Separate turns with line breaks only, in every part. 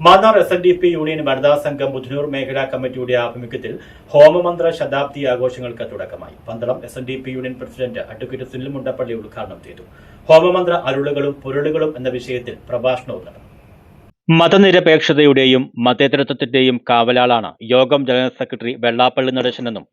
Mannar S N D P union വനിതാ സംഘം ബുധനൂർ മേഖലാ കമ്മിറ്റിയുടെ ആഭിമുഖ്യത്തിൽ ഹോമമന്ത്ര ശതാബ്ദി ആഘോഷങ്ങൾക്ക് തുടക്കമായി. Pandalam S N D P union president advocate Sunil Mundappally ഉദ്ഘാടനം ചെയ്തു. ഹോമമന്ത്ര അരുളുകളും പൊരുളുകളും എന്ന വിഷയത്തിൽ പ്രഭാഷണവും നടന്നു മതനിരപേക്ഷതയുടെയും മതേതരത്വത്തിന്റെയും കാവലാളാണ് യോഗം ജനറൽ സെക്രട്ടറി വെള്ളാപ്പള്ളി നടേശനെന്നും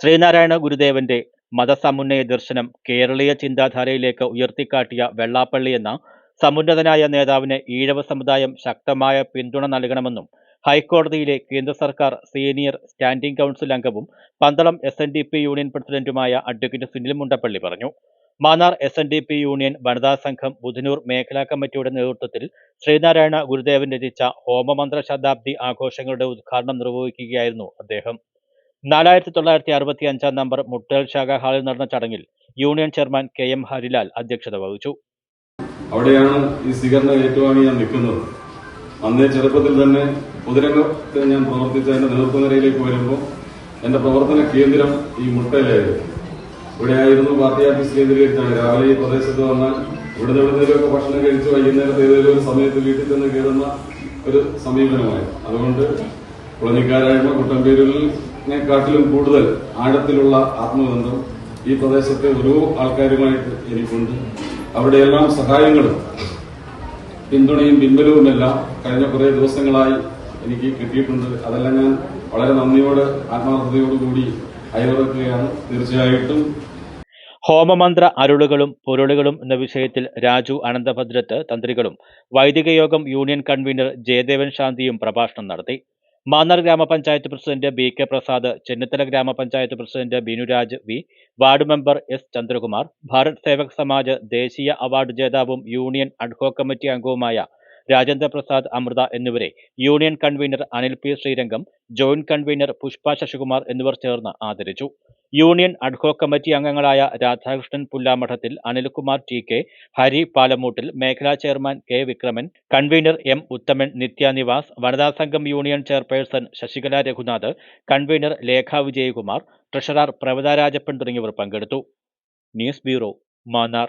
ശ്രീനാരായണ ഗുരുദേവന്റെ മതസമുന്നയ ദർശനം കേരളീയ ചിന്താധാരയിലേക്ക് ഉയർത്തിക്കാട്ടിയ വെള്ളാപ്പള്ളി എന്ന സമുന്നതനായ നേതാവിന് ഈഴവ സമുദായം ശക്തമായ പിന്തുണ നൽകണമെന്നും ഹൈക്കോടതിയിലെ കേന്ദ്ര സർക്കാർ സീനിയർ സ്റ്റാൻഡിംഗ് കൗൺസിൽ അംഗവും Pandalam S N D P union പ്രസിഡന്റുമായ അഡ്വക്കേറ്റ് സുനിൽ മുണ്ടപ്പള്ളി പറഞ്ഞു. Mannar S N D P union വനിതാ സംഘം ബുധനൂർ മേഖലാ കമ്മിറ്റിയുടെ നേതൃത്വത്തിൽ ശ്രീനാരായണ ഗുരുദേവൻ രചിച്ച ഹോമമന്ത്ര ശതാബ്ദി ആഘോഷങ്ങളുടെ ഉദ്ഘാടനം നിർവഹിക്കുകയായിരുന്നു അദ്ദേഹം. നാലായിരത്തി തൊള്ളായിരത്തി അറുപത്തി അഞ്ചാം നമ്പർ മുട്ടേൽ ശാഖ ഹാളിൽ നടന്ന ചടങ്ങിൽ union chairman K M Harilal അധ്യക്ഷത വഹിച്ചു.
അവിടെയാണ് ഈ സ്വീകരണം ഏറ്റുവാങ്ങി ഞാൻ നിൽക്കുന്നത്. അന്നേ ചെറുപ്പത്തിൽ തന്നെ പൊതുരംഗത്ത് ഞാൻ പ്രവർത്തിച്ച എന്റെ നേതൃത്വനിരയിലേക്ക് വരുമ്പോൾ എന്റെ പ്രവർത്തന കേന്ദ്രം ഈ മുട്ടയിലായിരുന്നു. ഇവിടെയായിരുന്നു പാർട്ടി ഓഫീസ് കേന്ദ്രീകരിച്ചാണ്. രാവിലെ ഈ പ്രദേശത്ത് വന്നാൽ ഇവിടെ എവിടുന്നേലൊക്കെ ഭക്ഷണം കഴിച്ച് വൈകുന്നേരത്തെ ഏതെങ്കിലും ഒരു സമയത്ത് വീട്ടിൽ ചെന്ന് കയറുന്ന ഒരു സമീപനമായി. അതുകൊണ്ട് കുളനിക്കാരായ്മ കുട്ടമ്പേരുകളിനെക്കാട്ടിലും കൂടുതൽ ആഴത്തിലുള്ള ആത്മബന്ധം ഈ പ്രദേശത്തെ ഓരോ ആൾക്കാരുമായിട്ട് എനിക്കുണ്ട് അവിടെയെല്ലാം സഹായങ്ങളും പിന്തുണയും പിൻബലവുമെല്ലാം കഴിഞ്ഞ കുറേ ദിവസങ്ങളായി എനിക്ക് കിട്ടിയിട്ടുണ്ട്. അതെല്ലാം ഞാൻ വളരെ നന്ദിയോട് ആത്മാർത്ഥതയോടുകൂടി അയവിറക്കുകയാണ്. തീർച്ചയായിട്ടും
ഹോമമന്ത്ര അരുളുകളും പൊരുളുകളും എന്ന വിഷയത്തിൽ രാജു അനന്തഭദ്രത്ത് തന്ത്രികളും വൈദികയോഗം യൂണിയൻ കൺവീനർ ജയദേവൻ ശാന്തിയും പ്രഭാഷണം നടത്തി. മാന്നാർ ഗ്രാമപഞ്ചായത്ത് president B K Prasad Chennithala ഗ്രാമപഞ്ചായത്ത് president Binuraj V ward member S Chandrakumar Bharat Sevak Samaj ദേശീയ അവാർഡ് ജേതാവും യൂണിയൻ അഡ്ഹോക് കമ്മിറ്റി അംഗവുമായ രാജേന്ദ്ര പ്രസാദ് അമൃത എന്നിവരെ union convener Anil P Sreerangam joint convener Pushpa Sasikumar എന്നിവർ ചേർന്ന് ആദരിച്ചു. യൂണിയൻ അഡ്ഹോക് കമ്മിറ്റി അംഗങ്ങളായ Radhakrishnan പുല്ലാമഠത്തിൽ Anilkumar T K Hari പാലമൂട്ടിൽ മേഖലാ chairman K Vikraman convener M Uthaman Nithyanivas വനിതാ സംഘം union chairperson Sasikala Raghunath convener Lekha Vijayakumar treasurer Pravatha Rajappan തുടങ്ങിയവർ പങ്കെടുത്തു. News bureau Mannar.